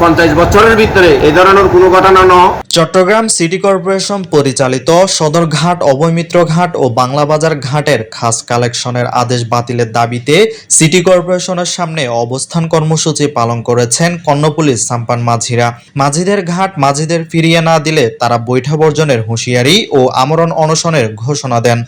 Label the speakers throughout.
Speaker 1: পঞ্চাশ বছরের ভিতরে ধরনের কোনো ঘটনা ন।
Speaker 2: চট্টগ্রাম সিটি কর্পোরেশন পরিচালিত সদরঘাট অবৈমিত্র ঘাট ও বাংলাবাজার ঘাটের খাস কালেকশনের আদেশ বাতিলের দাবিতে সিটি কর্পোরেশনের সামনে অবস্থান কর্মসূচি পালন করেছেন কর্ণপুলিশ সাম্পান মাঝিরা। মাঝিদের ঘাট মাঝিদের ফিরিয়ে না দিলে তারা বৈঠা বর্জনের হুঁশিয়ারি ও আমরণ অনশনের ঘোষণা দেন।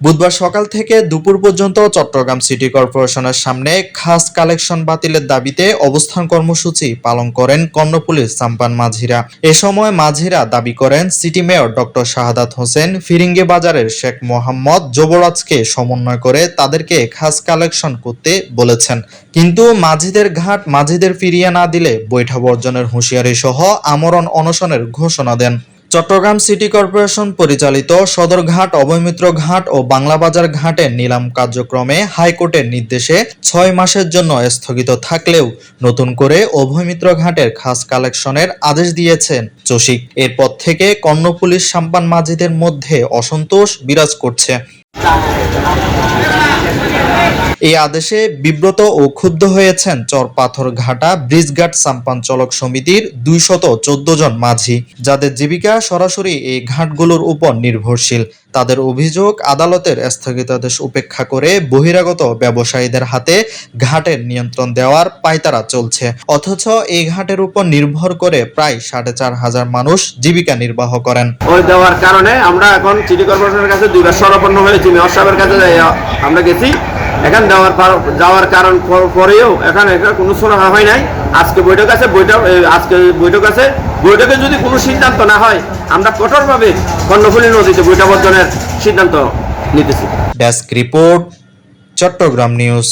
Speaker 2: বুধবার সকাল থেকে দুপুর পর্যন্ত চট্টগ্রাম সিটি কর্পোরেশনের সামনে খাস কালেকশন বাতিলের দাবিতে অবস্থান কর্মসূচি পালন করেন কর্ণপুলিশ সাম্পান মাঝিরা। এ সময় মাঝিরা দাবি করেন, city mayor doctor Shahadat Hossain, ফিরিঙ্গে বাজারের শেখ মোহাম্মদ যুবরাজকে সমন্বয় করে তাদেরকে খাস কালেকশন করতে বলেছেন। কিন্তু মাঝিদের ঘাট মাঝিদের ফিরিয়ে না দিলে বৈঠা বর্জনের হুঁশিয়ারি সহ আমরণ অনশনের ঘোষণা দেন। চট্টগ্রাম সিটি কর্পোরেশন পরিচালিত সদরঘাট, অবৈমিত্র ঘাট ও বাংলাবাজার ঘাটের নিলাম কার্যক্রমে হাইকোর্টের নির্দেশে ছয় মাসের জন্য স্থগিত থাকলেও নতুন করে অভয়মিত্র ঘাটের খাস কালেকশনের আদেশ দিয়েছেন চসিক। এরপর থেকে কর্ণপুলিশ সাম্পান মাঝিদের মধ্যে অসন্তোষ বিরাজ করছে। এই আদেশে বিব্রত ও ক্ষুব্ধ হয়েছেন চরপাথর ঘাটা ব্রিজঘাট সাম্পান চলক সমিতির দুইশত চোদ্দ জন মাঝি, যাদের জীবিকা সরাসরি এই ঘাটগুলোর উপর নির্ভরশীল। তাদের অভিযোগ আদালতের স্থগিতাদেশ উপেক্ষা করে বহিরাগত ব্যবসায়ীদের হাতে ঘাটের নিয়ন্ত্রণ দেওয়ার পায়তারা চলছে। অথচ এই ঘাটের উপর নির্ভর করে প্রায় সাড়ে চার হাজার মানুষ জীবিকা নির্বাহ করেন।
Speaker 1: ওই দেওয়ার কারণে আমরা এখন সিটি কর্পোরেশনের কাছে দুইবার সরপন্ন হয়েছি, মেয়র সাহেবের কাছে আমরা গেছি। এখান দেওয়ার যাওয়ার কারণ পরেও এখানে এখানে কোনো সুরাহা হয় নাই। আজকে বৈঠক আছে, বৈঠক আজকে বৈঠক আছে। বৈঠকে যদি কোনো সিদ্ধান্ত না হয় আমরা কঠোরভাবে কর্ণফুলী নদীতে বৈঠা বর্জনের সিদ্ধান্ত নিতেছি।
Speaker 2: Desk report Chittagong news